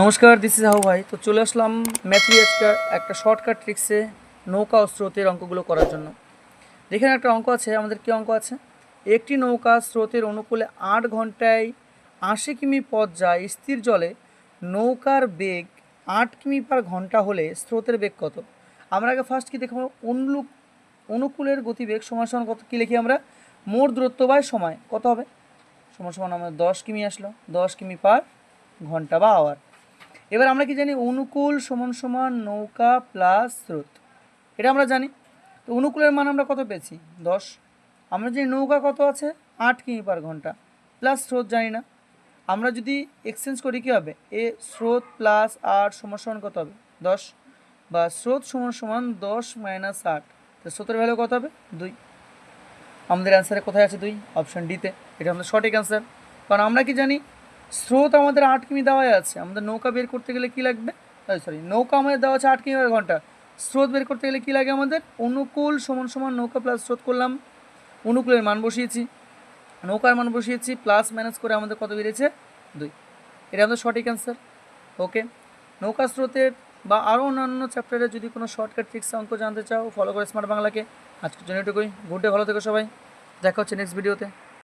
নমস্কার this is how ভাই তো চলে আসলাম ম্যাথি আজকার একটা শর্টকাট ট্রিক্সে নৌকা ও স্রোতের অঙ্কগুলো করার জন্য। যেখানে একটা অঙ্ক আছে, আমাদের কী অঙ্ক আছে? একটি নৌকা স্রোতের অনুকূলে আট ঘন্টায় আশি কিমি পথ যায় স্থির জলে, নৌকার বেগ আট কিমি পার ঘণ্টা হলে স্রোতের বেগ কত? আমরা আগে ফার্স্ট কী দেখব? অনুলুক অনুকূলের গতিবেগ সমান সমান কত? কী লিখি আমরা? মোট দূরত্ব বাই সময়। কত হবে? সমান সমান আমাদের দশ কিমি আসলো, দশ কিমি পার ঘণ্টা বা আওয়ার এবার আমরা কি জানি? অনুকূল সমান সমান নৌকা প্লাস স্রোত। এটা আমরা জানি। তো অনুকূলের মান আমরা কত পেয়েছি? দশ। আমরা জানি নৌকা কত আছে? আট কিমি পার ঘণ্টা। প্লাস স্রোত জানি না। আমরা যদি এক্সচেঞ্জ করি কী হবে? এ স্রোত প্লাস আট সমান সমান কত হবে? দশ। বা স্রোত সমান সমান দশ মাইনাস আট। তো স্রোতের ভ্যালু কত হবে? দুই। আমাদের অ্যান্সারে কোথায় আছে দুই? অপশান ডিতে এটা আমাদের সঠিক অ্যান্সার কারণ আমরা কি জানি? স্রোত আমাদের আট কিমি দেওয়াই আছে। আমাদের নৌকা বের করতে গেলে কি লাগবে? সরি নৌকা আমাদের দেওয়া আছে আট কিমি পার ঘণ্টা। স্রোত বের করতে গেলে কি লাগে আমাদের? অনুকূল সমান সমান নৌকা প্লাস স্রোত করলাম। অনুকূলের মান বসিয়েছি। নৌকার মান বসিয়েছি প্লাস মাইনাস করে আমাদের কত বেরিয়েছে দুই। এটা আমাদের সঠিক অ্যান্সার ওকে নৌকা স্রোতের বা আরও অন্যান্য চ্যাপ্টারে যদি কোনো শর্টকাট ট্রিক্স অঙ্ক জানতে চাও ফলো করে স্মার্ট বাংলাকে আজকের জন্য এটুকুই। গুড ডে ভালো থেকো সবাই। দেখা হচ্ছে নেক্সট ভিডিওতে